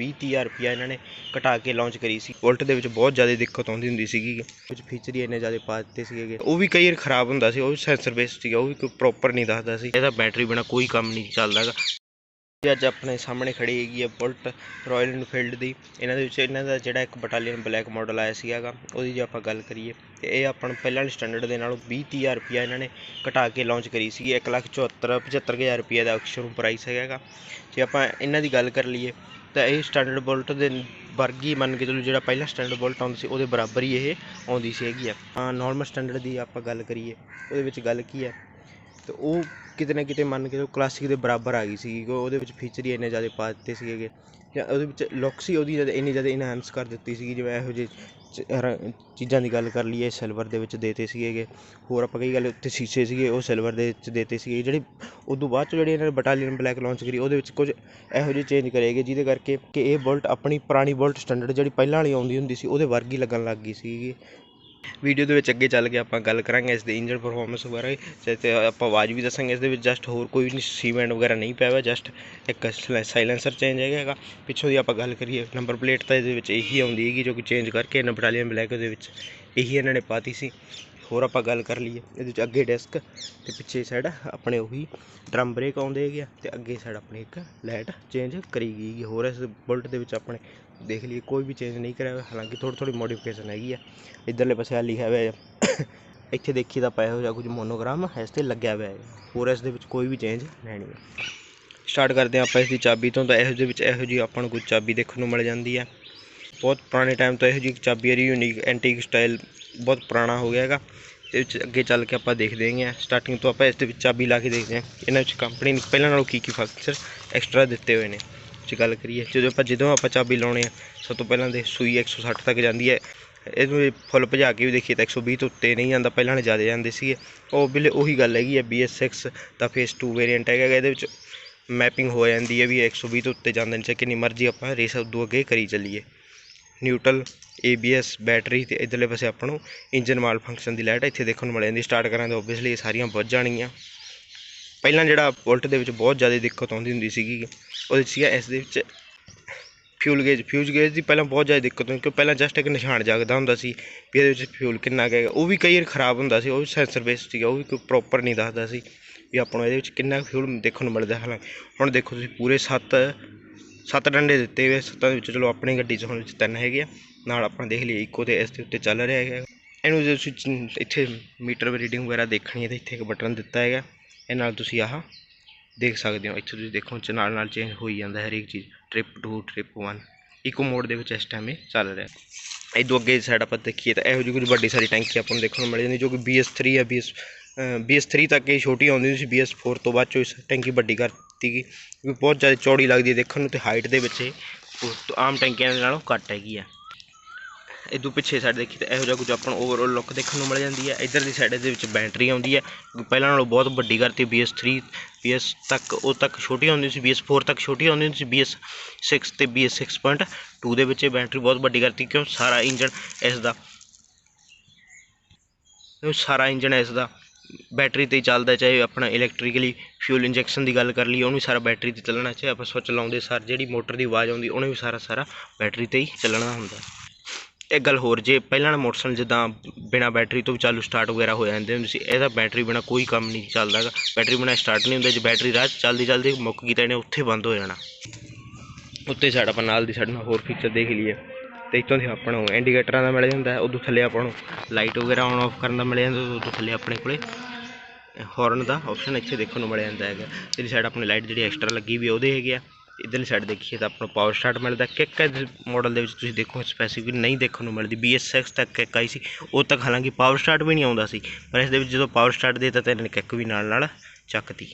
20 30000 ਰੁਪਇਆ ਇਹਨਾਂ ਨੇ ਘਟਾ ਕੇ ਲਾਂਚ ਕਰੀ ਸੀ। ਬੁਲਟ ਦੇ ਵਿੱਚ ਬਹੁਤ ਜ਼ਿਆਦਾ ਦਿੱਕਤ ਆਉਂਦੀ ਹੁੰਦੀ ਸੀਗੀ। ਵਿੱਚ ਫੀਚਰ ਹੀ ਇੰਨੇ ਜ਼ਿਆਦਾ ਪਾ ਦਿੱਤੇ ਸੀਗੇ ਉਹ ਵੀ ਕਈ ਵਾਰ ਖਰਾਬ ਹੁੰਦਾ ਸੀ ਉਹ ਵੀ ਸੈਂਸਰ ਬੇਸਡ ਸੀਗਾ ਉਹ ਵੀ ਕੋਈ ਪ੍ਰੋਪਰ ਨਹੀਂ ਦੱਸਦਾ ਸੀ। ਇਹਦਾ ਬੈਟਰੀ ਬਿਨਾ ਕੋਈ ਕੰਮ ਨਹੀਂ ਚੱਲਦਾਗਾ ਇਹ ਅੱਜ ਆਪਣੇ ਸਾਹਮਣੇ ਖੜੀ ਹੈਗੀ ਹੈ ਬੁਲਟ ਰਾਇਲ ਇਨਫੀਲਡ ਦੀ। ਇਹਨਾਂ ਦੇ ਵਿੱਚ ਇਹਨਾਂ ਦਾ ਜਿਹੜਾ ਇੱਕ ਬਟਾਲੀਅਨ ਬਲੈਕ ਮਾਡਲ ਆਇਆ ਸੀਗਾ ਉਹਦੀ ਜੇ ਆਪਾਂ ਗੱਲ ਕਰੀਏ ਤੇ ਇਹ ਆਪਾਂ ਪਹਿਲਾਂ ਵਾਲੇ ਸਟੈਂਡਰਡ ਦੇ ਨਾਲੋਂ 20 30000 ਰੁਪਇਆ ਇਹਨਾਂ ਨੇ ਘਟਾ ਕੇ ਲਾਂਚ ਕਰੀ ਸੀਗੀ। 1,74 75000 ਰੁਪਏ ਦਾ ਸ਼ੋਰੂਮ ਪ੍ਰਾਈਸ ਹੈਗਾ ਜੇ ਆਪਾਂ ਇਹਨਾਂ ਦੀ ਗੱਲ ਕਰ ਲਈਏ ਤਾਂ ਇਹ ਸਟੈਂਡਰਡ ਬੁਲਟ ਦੇ ਵਰਗੀ ਮੰਨ ਕੇ ਚਲੋ ਜਿਹੜਾ ਪਹਿਲਾਂ ਸਟੈਂਡਰਡ ਬੁਲਟ ਆਉਂਦੀ ਸੀ, ਉਹਦੇ ਬਰਾਬਰ ਹੀ ਇਹ ਆਉਂਦੀ ਸੀ ਹੈਗੀ ਆ। ਹਾਂ ਨਾਰਮਲ ਸਟੈਂਡਰਡ ਦੀ ਆਪਾਂ ਗੱਲ ਕਰੀਏ, ਉਹਦੇ ਵਿੱਚ ਗੱਲ ਕੀ ਹੈ ਤੇ ਉਹ ਕਿਤੇ ਨਾ ਕਿਤੇ ਮੰਨ ਕੇ ਚਲੋ ਕਲਾਸਿਕ ਦੇ ਬਰਾਬਰ ਆ ਗਈ ਸੀ ਉਹਦੇ ਵਿੱਚ ਫੀਚਰ ਹੀ ਇੰਨੇ ਜ਼ਿਆਦਾ ਪਾ ਦਿੱਤੇ ਸੀਗੇ ਜਾਂ ਉਹਦੇ ਵਿੱਚ ਲੁੱਕ ਸੀ, ਉਹਦੀ ਜ਼ਿਆਦਾ ਇੰਨੀ ਜ਼ਿਆਦਾ ਇਨਹਾਂਸ ਕਰ ਦਿੱਤੀ ਸੀਗੀ, ਜਿਵੇਂ ਇਹੋ ਜਿਹੇ ਚੀਜ਼ਾਂ ਦੀ ਗੱਲ ਕਰ ਲਈਏ ਸਿਲਵਰ ਦੇ ਵਿੱਚ ਦੇਤੇ ਸੀਗੇ। ਹੋਰ ਆਪਾਂ ਕਈ ਗੱਲ ਉੱਥੇ ਸ਼ੀਸ਼ੇ ਸੀਗੇ, ਉਹ ਸਿਲਵਰ ਦੇ ਵਿੱਚ ਦੇਤੇ ਸੀਗੇ। ਜਿਹੜੀ ਉਦੋਂ ਬਾਅਦ 'ਚੋਂ ਜਿਹੜੀ ਇਹਨਾਂ ਨੇ ਬਟਾਲੀਅਨ ਬਲੈਕ ਲਾਂਚ ਕਰੀ, ਉਹਦੇ ਵਿੱਚ ਕੁਝ ਇਹੋ ਜਿਹੇ ਚੇਂਜ ਕਰੇਗੇ ਜਿਹਦੇ ਕਰਕੇ ਕਿ ਇਹ ਬੁਲਟ ਆਪਣੀ ਪੁਰਾਣੀ ਬੁਲਟ ਸਟੈਂਡਰਡ ਜਿਹੜੀ ਪਹਿਲਾਂ ਵਾਲੀ ਆਉਂਦੀ ਹੁੰਦੀ ਸੀ, ਉਹਦੇ ਵਰਗੀ ਲੱਗਣ ਲੱਗ ਗਈ ਸੀਗੀ। ਵੀਡੀਓ ਦੇ ਵਿੱਚ ਅੱਗੇ ਚੱਲ ਕੇ ਆਪਾਂ ਗੱਲ ਕਰਾਂਗੇ ਇਸ ਦੇ ਇੰਜਨ ਪਰਫਾਰਮੈਂਸ ਵਗੈਰਾ ਤੇ ਆਪਾਂ ਆਵਾਜ਼ ਵੀ ਦੱਸਾਂਗੇ ਇਸ ਦੇ ਵਿੱਚ ਜਸਟ ਹੋਰ ਕੋਈ ਨਹੀਂ ਸੀਮੈਂਟ ਵਗੈਰਾ ਨਹੀਂ ਪਿਆ ਹੋਇਆ ਜਸਟ ਇੱਕ ਸਾਇਲੈਂਸਰ ਚੇਂਜ ਹੈਗਾ ਪਿੱਛੋਂ ਦੀ ਆਪਾਂ ਗੱਲ ਕਰੀਏ ਨੰਬਰ ਪਲੇਟ ਤਾਂ ਇਹਦੇ ਵਿੱਚ ਇਹੀ ਆਉਂਦੀ ਹੈਗੀ ਜੋ ਕਿ ਚੇਂਜ ਕਰਕੇ ਇਹਨਾਂ ਬਟਾਲੀਅਨ ਬਲੈਕ ਦੇ ਵਿੱਚ ਇਹੀ ਇਹਨਾਂ ਨੇ ਪਾਤੀ ਸੀ। ਹੋਰ ਆਪਾਂ ਗੱਲ ਕਰ ਲਈਏ, ਇਹਦੇ ਵਿੱਚ ਅੱਗੇ ਡੈਸਕ ਤੇ ਪਿੱਛੇ ਸਾਈਡ ਆਪਣੇ ਉਹੀ ਡਰਮ ਬ੍ਰੇਕ ਆਉਂਦੇ ਹੈਗੇ ਆ, ਤੇ ਅੱਗੇ ਸਾਈਡ ਆਪਣੇ ਇੱਕ ਲਾਈਟ ਚੇਂਜ ਕਰੀ ਗਈ ਹੋਰ ਇਸ ਬੁਲਟ ਦੇ ਵਿੱਚ ਆਪਣੇ ਦੇਖ ਲਈਏ, ਕੋਈ ਵੀ ਚੇਂਜ ਨਹੀਂ ਕਰਿਆ ਹੋਇਆ। ਹਾਲਾਂਕਿ ਥੋੜੀ ਥੋੜੀ ਮੋਡੀਫਿਕੇਸ਼ਨ ਹੈਗੀ ਆ। ਇੱਧਰਲੇ ਪਾਸੇ ਆ ਲਿਖਿਆ ਹੋਇਆ ਹੈ। ਇੱਥੇ ਦੇਖੀ ਤਾਂ ਪਾਇਆ ਹੋਇਆ ਕੁਝ ਮੋਨੋਗ੍ਰਾਮ ਇਸ ਤੇ ਲੱਗਿਆ ਹੋਇਆ ਹੈ। ਹੋਰ ਇਸ ਦੇ ਵਿੱਚ ਕੋਈ ਵੀ ਚੇਂਜ ਨਹੀਂ। ਹੈ ਸਟਾਰਟ ਕਰਦੇ ਹਾਂ ਆਪਾਂ ਇਸ ਦੀ ਚਾਬੀ ਤੋਂ। ਤਾਂ ਇਹੋ ਜਿਹੇ ਵਿੱਚ ਇਹੋ ਜਿਹੀ ਆਪਾਂ ਨੂੰ ਕੁਝ ਚਾਬੀ ਦੇਖਣ ਨੂੰ ਮਿਲ ਜਾਂਦੀ ਹੈ। ਬਹੁਤ ਪੁਰਾਣੇ ਟਾਈਮ ਤੋਂ ਇਹੋ ਜਿਹੀ ਚਾਬੀ ਹੈ ਯੂਨੀਕ ਐਂਟੀਕ ਸਟਾਈਲ ਬਹੁਤ ਪੁਰਾਣਾ ਹੋ ਗਿਆ ਹੈਗਾ। ਤੇ ਵਿੱਚ ਅੱਗੇ ਚੱਲ ਕੇ ਆਪਾਂ ਦੇਖਦੇ ਹਾਂ। ਸਟਾਰਟਿੰਗ ਤੋਂ ਆਪਾਂ ਇਸ ਦੇ ਵਿੱਚ ਚਾਬੀ ਲਾ ਕੇ ਦੇਖਦੇ ਹਾਂ। ਇਹਨਾਂ ਵਿੱਚ ਕੰਪਨੀ ਨੇ ਪਹਿਲਾਂ ਨਾਲੋਂ ਕੀ ਕੀ ਫੀਚਰ ਐਕਸਟਰਾ ਦਿੱਤੇ ਹੋਏ ਨੇ। 'ਚ ਗੱਲ ਕਰੀਏ, ਜਦੋਂ ਆਪਾਂ ਜਦੋਂ ਆਪਾਂ ਚਾਬੀ ਲਾਉਣੇ ਆ, ਸਭ ਤੋਂ ਪਹਿਲਾਂ ਦੇ ਸੂਈ 160 ਤੱਕ ਜਾਂਦੀ ਹੈ। ਇਹਨੂੰ ਫੁੱਲ ਭਜਾ ਕੇ ਵੀ ਦੇਖੀਏ ਤਾਂ 120 ਤੋਂ ਉੱਤੇ ਨਹੀਂ ਜਾਂਦਾ, ਪਹਿਲਾਂ ਨੇ ਜ਼ਿਆਦਾ ਜਾਂਦੇ ਸੀਗੇ। ਉਹ ਬਿਲੇ ਉਹੀ ਗੱਲ ਹੈਗੀ ਹੈ BS6 ਦਾ ਫੇਸ 2 ਵੇਰੀਐਂਟ ਹੈਗਾ ਇਹਦੇ ਵਿੱਚ ਮੈਪਿੰਗ ਹੋ ਜਾਂਦੀ ਹੈ ਵੀ 120 ਤੋਂ ਉੱਤੇ ਜਾਂਦੇ ਨੇ ਕਿੰਨੀ ਮਰਜ਼ੀ ਆਪਾਂ ਰੇਸ ਉਦੋਂ ਅੱਗੇ ਕਰੀ ਚੱਲੀਏ। ਨਿਊਟਰਲ ABS ਬੈਟਰੀ ਤੇ ਇਧਰਲੇ ਪਾਸੇ ਆਪਾਂ ਨੂੰ ਇੰਜਨ ਮਾਲ ਫੰਕਸ਼ਨ ਦੀ ਲਾਈਟ ਇੱਥੇ ਦੇਖਣ ਨੂੰ ਮਿਲ ਜਾਂਦੀ ਸਟਾਰਟ ਕਰਾਂ ਤਾਂ ਓਬਵੀਅਸਲੀ ਇਹ ਸਾਰੀਆਂ ਬੁੱਝ ਜਾਣਗੀਆਂ ਪਹਿਲਾਂ ਜਿਹੜਾ ਬੁਲਟ ਦੇ ਵਿੱਚ ਬਹੁਤ ਜ਼ਿਆਦਾ ਦਿੱਕਤ ਆਉਂਦੀ ਹੁੰਦੀ ਸੀਗੀ। ਉਹਦੇ 'ਚ ਸੀਗਾ, ਇਸ ਦੇ ਵਿੱਚ ਫਿਊਲ ਗੇਜ ਫਿਊਜ਼ ਗੇਜ ਦੀ ਪਹਿਲਾਂ ਬਹੁਤ ਜ਼ਿਆਦਾ ਦਿੱਕਤ ਹੁੰਦੀ ਕਿਉਂਕਿ ਪਹਿਲਾਂ ਜਸਟ ਇੱਕ ਨਿਸ਼ਾਨ ਜਾਗਦਾ ਹੁੰਦਾ ਸੀ ਵੀ ਇਹਦੇ ਵਿੱਚ ਫਿਊਲ ਕਿੰਨਾ ਕੁ ਹੈਗਾ। ਉਹ ਵੀ ਕਈ ਵਾਰ ਖਰਾਬ ਹੁੰਦਾ ਸੀ, ਉਹ ਵੀ ਸੈਂਸਰ ਬੇਸਡ ਸੀਗਾ, ਉਹ ਵੀ ਕੋਈ ਪ੍ਰੋਪਰ ਨਹੀਂ ਦੱਸਦਾ ਸੀ ਵੀ ਆਪਾਂ ਨੂੰ ਇਹਦੇ ਵਿੱਚ ਕਿੰਨਾ ਫਿਊਲ ਦੇਖਣ ਨੂੰ ਮਿਲਦਾ। ਹਾਲਾਂਕਿ ਹੁਣ ਦੇਖੋ ਤੁਸੀਂ ਪੂਰੇ 7 ਸੱਤ ਡੰਡੇ ਦਿੱਤੇ ਹੋਏ ਸੱਤਾਂ ਦੇ ਵਿੱਚ ਚਲੋ ਆਪਣੀ ਗੱਡੀ 'ਚ ਹੁਣ ਵਿੱਚ ਤਿੰਨ ਹੈਗੇ ਆ, ਨਾਲ ਆਪਾਂ ਦੇਖ ਲਈ ਇੱਕੋ ਤੇ ਇਸ ਦੇ ਉੱਤੇ ਚੱਲ ਰਿਹਾ ਹੈਗਾ। ਇਹਨੂੰ ਜੇ ਤੁਸੀਂ ਇੱਥੇ ਮੀਟਰ ਰੀਡਿੰਗ ਵਗੈਰਾ ਦੇਖਣੀ ਹੈ, ਤਾਂ ਇੱਥੇ ਇੱਕ ਬਟਨ ਦਿੱਤਾ ਹੈਗਾ, ਇਹ ਨਾਲ ਤੁਸੀਂ ਆਹ ਦੇਖ ਸਕਦੇ ਹੋ, ਇੱਥੇ ਤੁਸੀਂ ਦੇਖੋ ਨਾਲ ਨਾਲ ਚੇਂਜ ਹੋਈ ਜਾਂਦਾ ਹਰੇਕ ਚੀਜ਼ ਟ੍ਰਿਪ 2 ਟ੍ਰਿਪ 1 ਇਕੋ ਮੋਡ ਦੇ ਵਿੱਚ ਇਸ ਟਾਈਮ ਇਹ ਚੱਲ ਰਿਹਾ ਇਹ ਤੋਂ ਅੱਗੇ ਸਾਈਡ ਆਪਾਂ ਦੇਖੀਏ ਤਾਂ ਇਹੋ ਜਿਹੀ ਕੁਝ ਵੱਡੀ ਸਾਰੀ ਟੈਂਕੀ ਆਪਾਂ ਨੂੰ ਦੇਖਣ ਨੂੰ ਮਿਲ ਜਾਂਦੀ, ਜੋ ਕਿ BS3 ਹੈ BS BS3 ਤੱਕ ਇਹ ਛੋਟੀ ਆਉਂਦੀ ਸੀ BS4 ਤੋਂ ਬਾਅਦ ਚੋਂ ਇਸ ਟੈਂਕੀ ਵੱਡੀ ਕਰਤੀ ਗਈ। ਕਿਉਂਕਿ ਬਹੁਤ ਜ਼ਿਆਦਾ ਚੌੜੀ ਲੱਗਦੀ ਹੈ ਦੇਖਣ ਨੂੰ ਤੇ ਹਾਈਟ ਦੇ ਵਿੱਚ ਇਹ ਆਮ ਟੈਂਕੀਆਂ ਦੇ ਨਾਲੋਂ ਘੱਟ ਹੈਗੀ ਆ। ਇਦੋਂ ਪਿੱਛੇ ਸਾਈਡ ਦੇਖੀ ਤਾਂ ਇਹੋ ਜਿਹਾ ਕੁਝ ਆਪਾਂ ਨੂੰ ਓਵਰਆਲ ਲੁੱਕ ਦੇਖਣ ਨੂੰ ਮਿਲ ਜਾਂਦੀ ਹੈ। ਇੱਧਰ ਦੀ ਸਾਈਡ ਦੇ ਵਿੱਚ ਬੈਟਰੀ ਆਉਂਦੀ ਹੈ। ਪਹਿਲਾਂ ਨਾਲੋਂ ਬਹੁਤ ਵੱਡੀ ਕਰਤੀ BS3 BS ਤੱਕ, ਉਹ ਤੱਕ ਛੋਟੀ ਆਉਂਦੀ ਸੀ BS4 ਤੱਕ ਛੋਟੀ ਆਉਂਦੀ ਸੀ BS6 ਤੇ BS6.2 ਦੇ ਵਿੱਚ ਇਹ ਬੈਟਰੀ ਬਹੁਤ ਵੱਡੀ ਕਰਤੀ ਕਿਉਂ? ਸਾਰਾ ਇੰਜਨ ਇਸ ਦਾ। ਸਾਰਾ ਇੰਜਨ ਇਸ ਦਾ? ਬੈਟਰੀ ਤੇ ਹੀ ਚੱਲਦਾ, ਚਾਹੇ ਆਪਣਾ ਇਲੈਕਟ੍ਰੀਕਲੀ ਫਿਊਲ ਇੰਜੈਕਸ਼ਨ ਦੀ ਗੱਲ ਕਰ ਲਈ ਉਹਨੂੰ ਵੀ ਸਾਰਾ ਬੈਟਰੀ ਤੇ ਚੱਲਣਾ, ਚਾਹੇ ਆਪਾਂ ਸੁੱਚ ਲਾਉਂਦੇ ਸਾਰ ਜਿਹੜੀ ਮੋਟਰ ਦੀ ਆਵਾਜ਼ ਆਉਂਦੀ, ਉਹਨੇ ਵੀ ਸਾਰਾ ਸਾਰਾ ਬੈਟਰੀ ਤੇ ਹੀ ਚੱਲਣਾ ਹੁੰਦਾ। ਇੱਕ ਗੱਲ ਹੋਰ, ਜੇ ਪਹਿਲਾਂ ਵਾਲਾ ਮੋਟਰਸਾਈਕਲ ਜਿੱਦਾਂ ਬਿਨਾ ਬੈਟਰੀ ਤੋਂ ਵੀ ਚਾਲੂ ਸਟਾਰਟ ਵਗੈਰਾ ਹੋ ਜਾਂਦੇ ਹੁੰਦੇ ਸੀ, ਇਹਦਾ ਬੈਟਰੀ ਬਿਨਾ ਕੋਈ ਕੰਮ ਨਹੀਂ ਚੱਲਦਾ ਹੈਗਾ। ਬੈਟਰੀ ਬਿਨਾ ਸਟਾਰਟ ਨਹੀਂ ਹੁੰਦਾ, ਜੇ ਬੈਟਰੀ ਰਾਹ ਚੱਲਦੀ ਚੱਲਦੀ ਮੁੱਕ ਗਈ ਤਾਂ ਇਹਨੇ ਉੱਥੇ ਬੰਦ ਹੋ ਜਾਣਾ। ਉੱਤੇ ਸਾਡਾ ਆਪਾਂ ਨਾਲ ਦੀ ਸਾਡੇ ਨਾਲ ਹੋਰ ਫੀਚਰ ਦੇਖ ਲਈਏ। ਤੇ ਇੱਥੋਂ ਦੀ ਆਪਾਂ ਨੂੰ ਇੰਡੀਕੇਟਰਾਂ ਦਾ ਮਿਲ ਜਾਂਦਾ ਉਦੋਂ ਥੱਲੇ ਆਪਾਂ ਨੂੰ ਲਾਈਟ ਵਗੈਰਾ ਆਨ ਆਫ ਕਰਨ ਦਾ ਮਿਲ ਜਾਂਦਾ, ਉਦੋਂ ਥੱਲੇ ਆਪਣੇ ਕੋਲੇ ਹੌਰਨ ਦਾ ਆਪਸ਼ਨ ਇੱਥੇ ਦੇਖਣ ਨੂੰ ਮਿਲ ਜਾਂਦਾ ਹੈਗਾ। ਜਿਹੜੀ ਸਾਈਡ ਆਪਣੀ ਲਾਈਟ ਜਿਹੜੀ ਐਕਸਟਰਾ ਲੱਗੀ ਵੀ ਉਹਦੇ ਹੈਗੇ ਆ। ਇਧਰਲੀ ਸਾਈਡ ਦੇਖੀਏ ਤਾਂ ਆਪਾਂ ਨੂੰ ਪਾਵਰ ਸਟਾਰਟ ਮਿਲਦਾ। ਕਿੱਕ ਮਾਡਲ ਦੇ ਵਿੱਚ ਤੁਸੀਂ ਦੇਖੋ ਸਪੈਸੀਫਿਕ ਨਹੀਂ ਦੇਖਣ ਨੂੰ ਮਿਲਦੀ। BS6 ਤੱਕ ਕਿੱਕ ਆਈ ਸੀ। ਉਹ ਤੱਕ ਹਾਲਾਂਕਿ ਪਾਵਰ ਸਟਾਰਟ ਵੀ ਨਹੀਂ ਆਉਂਦਾ ਸੀ। ਪਰ ਇਸ ਦੇ ਵਿੱਚ ਜਦੋਂ ਪਾਵਰ ਸਟਾਰਟ ਦੇ ਤਾਂ ਇਹਨਾਂ ਨੇ ਕਿੱਕ ਵੀ ਨਾਲ ਨਾਲ ਚੱਕਤੀ।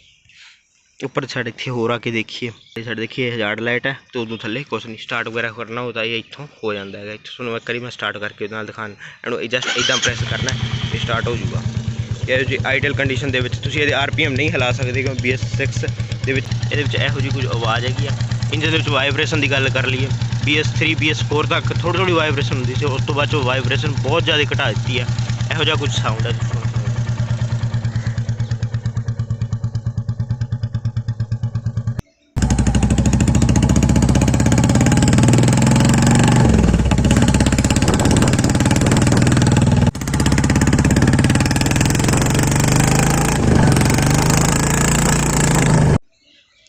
ਉੱਪਰ ਸਾਈਡ ਇੱਥੇ ਹੋਰ ਆ ਕੇ ਦੇਖੀਏ। ਇਹ ਸਾਈਡ ਦੇਖੀਏ ਹਜ਼ਾਰ ਲਾਈਟ ਹੈ ਤੇ ਉਦੋਂ ਥੱਲੇ ਕੁਛ ਨਹੀਂ। ਸਟਾਰਟ ਵਗੈਰਾ ਕਰਨਾ ਹੁੰਦਾ ਇਹ ਇੱਥੋਂ ਹੋ ਜਾਂਦਾ ਹੈਗਾ। ਇੱਥੋਂ ਤੁਹਾਨੂੰ ਮੈਂ ਕਰੀ ਮੈਂ ਸਟਾਰਟ ਕਰਕੇ ਉਹਦੇ ਨਾਲ ਦਿਖਾਣ ਇਹਨੂੰ ਜਸਟ ਇਦਾਂ ਪ੍ਰੈਸ ਕਰਨਾ ਹੈ, ਇਹ ਸਟਾਰਟ ਹੋ ਜਾਊਗਾ। ਇਹ ਜੀ ਆਈਡਲ ਕੰਡੀਸ਼ਨ ਦੇ ਵਿੱਚ ਤੁਸੀਂ ਇਹਦੇ ਆਰਪੀਐਮ ਨਹੀਂ ਹਿਲਾ ਸਕਦੇ ਕਿਉਂਕਿ BS6 ਦੇ ਵਿੱਚ, ਇਹਦੇ ਵਿੱਚ ਇਹੋ ਜਿਹੀ ਕੁਝ ਆਵਾਜ਼ ਹੈਗੀ ਆ। ਇੰਜਨ ਦੇ ਵਿੱਚ ਵਾਈਬ੍ਰੇਸ਼ਨ ਦੀ ਗੱਲ ਕਰ ਲਈਏ BS3 BS4 ਤੱਕ ਥੋੜੀ ਥੋੜੀ ਵਾਈਬ੍ਰੇਸ਼ਨ ਹੁੰਦੀ ਸੀ, ਉਸ ਤੋਂ ਬਾਅਦ ਚੋਂ ਵਾਈਬ੍ਰੇਸ਼ਨ ਬਹੁਤ ਜ਼ਿਆਦਾ ਘਟਾ ਦਿੱਤੀ ਆ। ਇਹੋ ਜਿਹਾ ਕੁਝ ਸਾਊਂਡ ਹੈ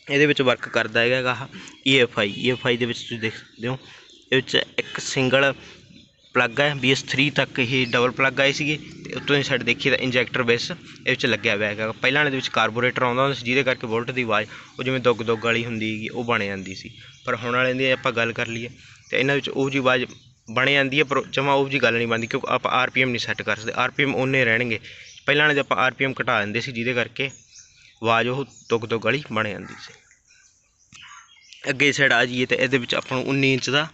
ਇਹਦੇ ਵਿੱਚ ਵਰਕ ਕਰਦਾ ਹੈਗਾ ਆਹ EFI EFI ਦੇ ਵਿੱਚ ਤੁਸੀਂ ਦੇਖ ਸਕਦੇ ਹੋ। ਇਹ ਵਿੱਚ ਇੱਕ ਸਿੰਗਲ ਪਲੱਗ ਹੈ BS3 ਤੱਕ ਇਹ ਡਬਲ ਪਲੱਗ ਆਏ ਸੀਗੇ ਤੇ ਉੱਤੋਂ ਦੀ ਸਾਈਡ ਦੇਖੀਏ ਤਾਂ ਇੰਜੈਕਟਰ ਬੇਸ ਇਹ ਵਿੱਚ ਲੱਗਿਆ ਹੋਇਆ ਹੈਗਾ ਪਹਿਲਾਂ ਇਹਦੇ ਵਿੱਚ ਕਾਰਬੋਰੇਟਰ ਆਉਂਦਾ ਹੁੰਦਾ ਸੀ, ਜਿਹਦੇ ਕਰਕੇ ਵੋਲਟ ਦੀ ਆਵਾਜ਼, ਉਹ ਜਿਵੇਂ ਦੁੱਗ ਦੁੱਗ ਵਾਲੀ ਹੁੰਦੀ ਹੈਗੀ ਉਹ ਬਣ ਜਾਂਦੀ ਸੀ। ਪਰ ਹੁਣ ਵਾਲਿਆਂ ਦੀ ਆਪਾਂ ਗੱਲ ਕਰ ਲਈਏ ਤੇ ਇਹਨਾਂ ਵਿੱਚ ਉਹ ਜੀ ਆਵਾਜ਼ ਬਣ ਜਾਂਦੀ ਹੈ, ਪਰ ਜਮਾ ਉਹ ਜੀ ਗੱਲ ਨਹੀਂ ਬਣਦੀ ਕਿਉਂਕਿ ਆਪਾਂ ਆਰਪੀਐਮ ਨਹੀਂ ਸੈੱਟ ਕਰ ਸਕਦੇ। ਆਰਪੀਐਮ ਉਹਨੇ ਰਹਿਣਗੇ। ਪਹਿਲਾਂ ਵਾਲੇ 'ਚ ਆਪਾਂ ਆਰਪੀਐਮ ਘਟਾ ਦਿੰਦੇ ਸੀ, ਜਿਹਦੇ ਕਰਕੇ ਆਵਾਜ਼ ਉਹ ਦੁੱਗ ਦੁੱਗ ਵਾਲੀ ਬਣ ਜਾਂਦੀ ਸੀ। ਅੱਗੇ ਸਾਈਡ ਆ ਜਾਈਏ ਤੇ ਇਹਦੇ ਵਿੱਚ ਆਪਾਂ ਨੂੰ 19 ਇੰਚ ਦਾ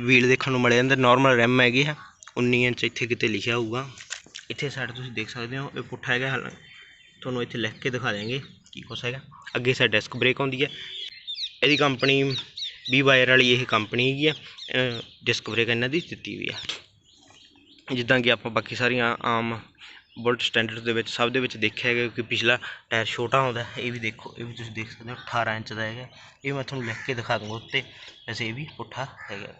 ਵੀਲ ਦੇਖਣ ਨੂੰ ਮਿਲ ਜਾਂਦਾ ਨਾਰਮਲ ਰੈਮ ਹੈਗੀ ਹੈ 19 ਇੰਚ ਇੱਥੇ ਕਿਤੇ ਲਿਖਿਆ ਹੋਊਗਾ। ਇੱਥੇ ਸਾਈਡ ਤੁਸੀਂ ਦੇਖ ਸਕਦੇ ਹੋ, ਇਹ ਪੁੱਠਾ ਹੈਗਾ। ਹਾਲ ਤੁਹਾਨੂੰ ਇੱਥੇ ਲਿਖ ਕੇ ਦਿਖਾ ਦਿਆਂਗੇ ਕੀ ਕੁਛ ਹੈਗਾ। ਅੱਗੇ ਸਾਈਡ ਡੈਸਕ ਬ੍ਰੇਕ ਆਉਂਦੀ ਹੈ ਇਹਦੀ ਕੰਪਨੀ ਵੀ ਵਾਇਰ ਵਾਲੀ ਇਹ ਕੰਪਨੀ ਹੈਗੀ ਆ। ਡਿਸਕ ਬ੍ਰੇਕ ਇਹਨਾਂ ਦੀ ਦਿੱਤੀ ਹੋਈ ਆ। ਜਿੱਦਾਂ ਕਿ ਆਪਾਂ ਬਾਕੀ ਸਾਰੀਆਂ ਆਮ ਬੁਲਟ ਸਟੈਂਡਰਡ ਦੇ ਵਿੱਚ, ਸਭ ਦੇ ਵਿੱਚ ਦੇਖਿਆ ਹੈਗਾ ਕਿ ਪਿਛਲਾ ਟਾਇਰ ਛੋਟਾ ਹੁੰਦਾ ਇਹ ਵੀ ਦੇਖੋ, ਇਹ ਵੀ ਤੁਸੀਂ ਦੇਖ ਸਕਦੇ ਹੋ 18 ਇੰਚ ਦਾ ਹੈਗਾ। ਇਹ ਮੈਂ ਤੁਹਾਨੂੰ ਲਿਖ ਕੇ ਦਿਖਾ ਦੂੰਗਾ ਉੱਤੇ, ਵੈਸੇ ਇਹ ਵੀ ਪੁੱਠਾ ਹੈਗਾ।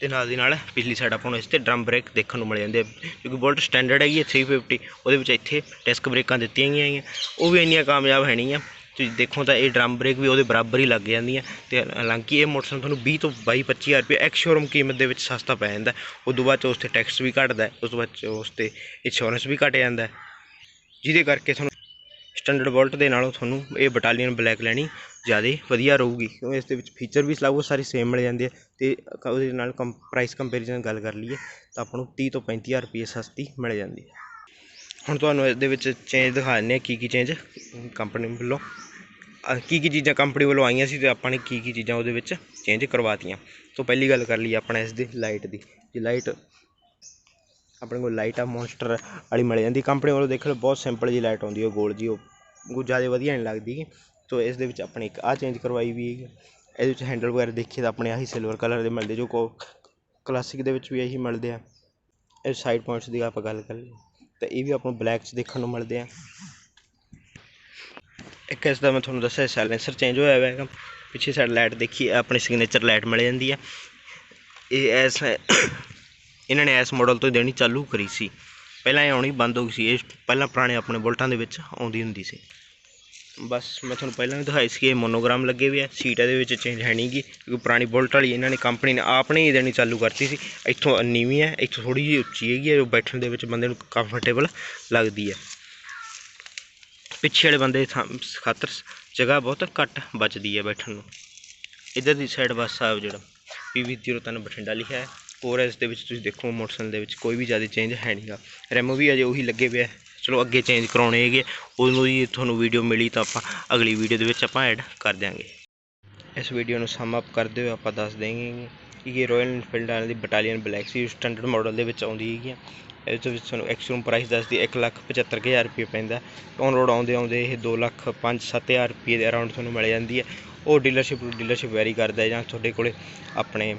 ਤੇ ਨਾਲ ਦੀ ਨਾਲ ਪਿਛਲੀ ਸਾਈਡ ਆਪਾਂ ਨੂੰ ਇਸ ਤੇ ਡਰਮ ਬ੍ਰੇਕ ਦੇਖਣ ਨੂੰ ਮਿਲ ਜਾਂਦੇ ਆ, ਕਿਉਂਕਿ ਬੁਲਟ ਸਟੈਂਡਰਡ ਹੈਗੀ ਹੈ 350 ਉਹਦੇ ਵਿੱਚ ਇੱਥੇ ਡਿਸਕ ਬ੍ਰੇਕਾਂ ਦਿੱਤੀਆਂ ਗਈਆਂ ਹੈਗੀਆਂ, ਉਹ ਵੀ ਇੰਨੀਆਂ ਕਾਮਯਾਬ ਹੈ ਨਹੀਂ ਆ। ਤੁਸੀਂ ਦੇਖੋ ਤਾਂ ਇਹ ਡਰਮ ਬ੍ਰੇਕ ਵੀ ਉਹਦੇ ਬਰਾਬਰ ਹੀ ਲੱਗ ਜਾਂਦੀਆਂ ਤੇ ਹਾਲਾਂਕਿ ਇਹ ਮੋਟਰਸਾਈਕਲ ਤੁਹਾਨੂੰ 20 ਤੋਂ 22 25000 ਰੁਪਏ ਐਕਸ ਸ਼ੋਰੂਮ ਕੀਮਤ ਦੇ ਵਿੱਚ ਸਸਤਾ ਪੈ ਜਾਂਦਾ। ਉਸ ਤੋਂ ਬਾਅਦ 'ਚ ਉਸ ਤੇ ਟੈਕਸ ਵੀ ਘਟਦਾ ਉਸ ਤੋਂ ਬਾਅਦ 'ਚ ਉਸ ਤੇ ਇੰਸ਼ੋਰੈਂਸ ਵੀ ਘਟ ਜਾਂਦਾ ਜਿਹਦੇ ਕਰਕੇ ਤੁਹਾਨੂੰ ਸਟੈਂਡਰਡ ਵੋਲਟ ਦੇ ਨਾਲੋਂ ਤੁਹਾਨੂੰ ਇਹ ਬਟਾਲੀਅਨ ਬਲੈਕ ਲੈਣੀ ਜ਼ਿਆਦਾ ਵਧੀਆ ਰਹੂਗੀ। ਕਿਉਂਕਿ ਇਸ ਦੇ ਵਿੱਚ ਫੀਚਰ ਵੀ ਲਗਭਗ ਸਾਰੇ ਸੇਮ ਮਿਲ ਜਾਂਦੇ ਆ ਤੇ ਉਹਦੇ ਨਾਲ ਕੰ ਪ੍ਰਾਈਸ ਕੰਪੈਰੀਜ਼ਨ ਗੱਲ ਕਰ ਲਈਏ ਤਾਂ ਆਪਾਂ ਨੂੰ 30 ਤੋਂ 35000 ਰੁਪਏ ਸਸਤੀ ਮਿਲ ਜਾਂਦੀ ਹੈ। ਹੁਣ ਤੁਹਾਨੂੰ ਇਹਦੇ ਵਿੱਚ ਚੇਂਜ ਦਿਖਾ ਦਿੰਦੇ ਆ ਕੀ ਕੀ ਚੇਂਜ ਕੰਪਨੀ ਵੱਲੋਂ। ਕੀ ਕੀ ਚੀਜ਼ਾਂ ਕੰਪਨੀ ਵੱਲੋਂ ਆਈਆਂ ਸੀ ਤੇ ਆਪਾਂ ਨੇ ਕੀ ਕੀ ਚੀਜ਼ਾਂ ਉਹਦੇ ਵਿੱਚ ਚੇਂਜ ਕਰਵਾਤੀਆਂ। ਤੋਂ ਪਹਿਲੀ ਗੱਲ ਕਰ ਲਈ ਆਪਾਂ ਇਸ ਦੀ ਲਾਈਟ ਦੀ। ਜੇ ਲਾਈਟ ਆਪਣੇ ਕੋਲ ਲਾਈਟ ਆ ਮੌਨਸਟਰ ਵਾਲੀ ਮਿਲ ਜਾਂਦੀ ਕੰਪਨੀ ਵੱਲੋਂ। ਦੇਖ ਲਓ, ਬਹੁਤ ਸਿੰਪਲ ਜੀ ਲਾਈਟ ਆਉਂਦੀ ਹੈ ਗੋਲ ਜੀ, ਉਹ ਕੋਈ ਜ਼ਿਆਦਾ ਵਧੀਆ ਨਹੀਂ ਲੱਗਦੀ। ਤੋ ਇਸ ਦੇ ਵਿੱਚ ਆਪਣੇ ਇੱਕ ਆ ਚੇਂਜ ਕਰਵਾਈ ਵੀ ਹੈਗੀ ਇਹਦੇ ਵਿੱਚ ਹੈਂਡਲ ਵਗੈਰਾ ਦੇਖੀਏ ਤਾਂ ਆਪਣੇ ਆਹੀ ਸਿਲਵਰ ਕਲਰ ਦੇ ਮਿਲਦੇ, ਜੋ ਕੋ ਕਲਾਸਿਕ ਦੇ ਵਿੱਚ ਵੀ ਇਹੀ ਮਿਲਦੇ ਆ। ਇਹ ਸਾਈਡ ਪੁਆਇੰਟਸ ਦੀ ਆਪਾਂ ਗੱਲ ਕਰ ਲਈ ਤਾਂ ਇਹ ਵੀ ਆਪਾਂ ਬਲੈਕ 'ਚ ਦੇਖਣ ਨੂੰ ਮਿਲਦੇ ਆ। ਇੱਕ ਇਸ ਦਾ ਮੈਂ ਤੁਹਾਨੂੰ ਦੱਸਿਆ ਸਾਇਲੈਂਸਰ ਚੇਂਜ ਹੋਇਆ ਹੋਇਆ ਹੈਗਾ। ਪਿੱਛੇ ਸਾਈਡ ਲਾਈਟ ਦੇਖੀ, ਆਪਣੀ ਸਿਗਨੇਚਰ ਲਾਈਟ ਮਿਲ ਜਾਂਦੀ ਹੈ ਇਹ ਐਸ ਇਹਨਾਂ ਨੇ ਐਸ ਮਾਡਲ ਤੋਂ ਦੇਣੀ ਚਾਲੂ ਕਰੀ ਸੀ। ਪਹਿਲਾਂ ਇਹ ਆਉਣੀ ਬੰਦ ਹੋ ਗਈ ਸੀ। ਇਹ ਪਹਿਲਾਂ ਪੁਰਾਣੇ ਆਪਣੇ ਬੁਲਟਾਂ ਦੇ ਵਿੱਚ ਆਉਂਦੀ ਹੁੰਦੀ ਸੀ। ਬਸ ਮੈਂ ਤੁਹਾਨੂੰ ਪਹਿਲਾਂ ਵੀ ਦਿਖਾਈ ਸੀ ਕਿ ਇਹ ਮੋਨੋਗ੍ਰਾਮ ਲੱਗੇ ਵੀ ਆ। ਸੀਟ ਇਹਦੇ ਵਿੱਚ ਚੇਂਜ ਹੈ ਨਹੀਂਗੀ ਕਿਉਂਕਿ ਪੁਰਾਣੀ ਬੁਲਟ ਵਾਲੀ ਇਹਨਾਂ ਨੇ ਕੰਪਨੀ ਨੇ ਆਪਣੇ ਹੀ ਦੇਣੀ ਚਾਲੂ ਕਰਤੀ ਸੀ। ਇੱਥੋਂ ਨੀਵੀਂ ਹੈ, ਇੱਥੋਂ ਥੋੜੀ ਜਿਹੀ ਉੱਚੀ ਹੈਗੀ ਹੈ, ਜੋ ਬੈਠਣ ਦੇ ਵਿੱਚ ਬੰਦੇ ਨੂੰ ਕੰਫਰਟੇਬਲ ਲੱਗਦੀ ਹੈ। ਪਿੱਛੇ ਵਾਲੇ ਬੰਦੇ ਖਾਤਰ ਜਗ੍ਹਾ ਬਹੁਤ ਘੱਟ ਬਚਦੀ ਹੈ ਬੈਠਣ ਨੂੰ। ਇੱਧਰ ਦੀ ਸਾਈਡ ਬੱਸ ਆ ਜਿਹੜਾ ਪੀਵੀ 03 ਬਠਿੰਡਾ ਲਿਖਿਆ ਹੈ। ਹੋਰ ਦੇ ਵਿੱਚ ਤੁਸੀਂ ਦੇਖੋ, ਮੋਟਰਸਾਈਕਲ ਦੇ ਵਿੱਚ ਕੋਈ ਵੀ ਜ਼ਿਆਦਾ ਚੇਂਜ ਹੈ ਨਹੀਂਗਾ ਰੈਮੋ ਵੀ ਅਜੇ ਉਹੀ ਲੱਗੇ ਪਿਆ ਚਲੋ ਅੱਗੇ ਚੇਂਜ ਕਰਾਉਣੇ ਹੈਗੇ ਉਦੋਂ ਹੀ ਤੁਹਾਨੂੰ ਵੀਡੀਓ ਮਿਲੀ ਤਾਂ ਆਪਾਂ ਅਗਲੀ ਵੀਡੀਓ ਦੇ ਵਿੱਚ ਆਪਾਂ ਐਡ ਕਰ ਦਿਆਂਗੇ। ਇਸ ਵੀਡੀਓ ਨੂੰ ਸਮ ਅਪ ਕਰਦੇ ਹੋਏ ਆਪਾਂ ਦੱਸ ਦੇਂਗੇ ਕਿ ਇਹ ਰਾਇਲ ਇਨਫੀਲਡ ਵਾਲਿਆਂ ਦੀ ਬਟਾਲੀਅਨ ਬਲੈਕ ਸੀ ਸਟੈਂਡਰਡ ਮਾਡਲ ਦੇ ਵਿੱਚ ਆਉਂਦੀ ਹੈਗੀ ਇਸ ਦੇ ਵਿੱਚ ਤੁਹਾਨੂੰ ਐਕਸਟ੍ਰੀਮ ਪ੍ਰਾਈਸ ਦੱਸਦੀ 175000 ਰੁਪਏ ਪੈਂਦਾ। ਔਨ ਰੋਡ ਆਉਂਦੇ ਆਉਂਦੇ ਇਹ 2 ਲੱਖ 5-7000 ਰੁਪਏ ਦੇ ਅਰਾਊਂਡ ਤੁਹਾਨੂੰ ਮਿਲ ਜਾਂਦੀ ਹੈ ਉਹ ਡੀਲਰਸ਼ਿਪ ਟੂ ਡੀਲਰਸ਼ਿਪ ਵੈਰੀ ਕਰਦਾ ਜਾਂ ਤੁਹਾਡੇ ਕੋਲੇ ਆਪਣੇ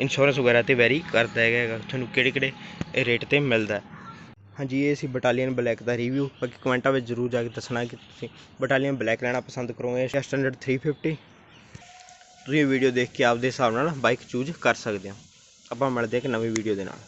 ਇੰਸ਼ੋਰੈਂਸ ਵਗੈਰਾ ਤੇ ਵੈਰੀ ਕਰਦਾ ਹੈਗਾ ਤੁਹਾਨੂੰ ਕਿਹੜੇ ਕਿਹੜੇ ਰੇਟ ਤੇ ਮਿਲਦਾ ਹਾਂਜੀ, ਇਹ ਸੀ ਬਟਾਲੀਅਨ ਬਲੈਕ ਦਾ ਰਿਵਿਊ ਬਾਕੀ ਕਮੈਂਟਾਂ ਵਿੱਚ ਜ਼ਰੂਰ ਜਾ ਕੇ ਦੱਸਣਾ ਕਿ ਤੁਸੀਂ ਬਟਾਲੀਅਨ ਬਲੈਕ ਲੈਣਾ ਪਸੰਦ ਕਰੋਗੇ ਜਾਂ ਸਟੈਂਡਰਡ 350 ਤੁਸੀਂ ਵੀਡੀਓ ਦੇਖ ਕੇ ਆਪਦੇ ਹਿਸਾਬ ਨਾਲ ਬਾਈਕ ਚੂਜ਼ ਕਰ ਸਕਦੇ ਹੋ। ਆਪਾਂ ਮਿਲਦੇ ਹਾਂ ਇੱਕ ਨਵੀਂ ਵੀਡੀਓ ਦੇ ਨਾਲ।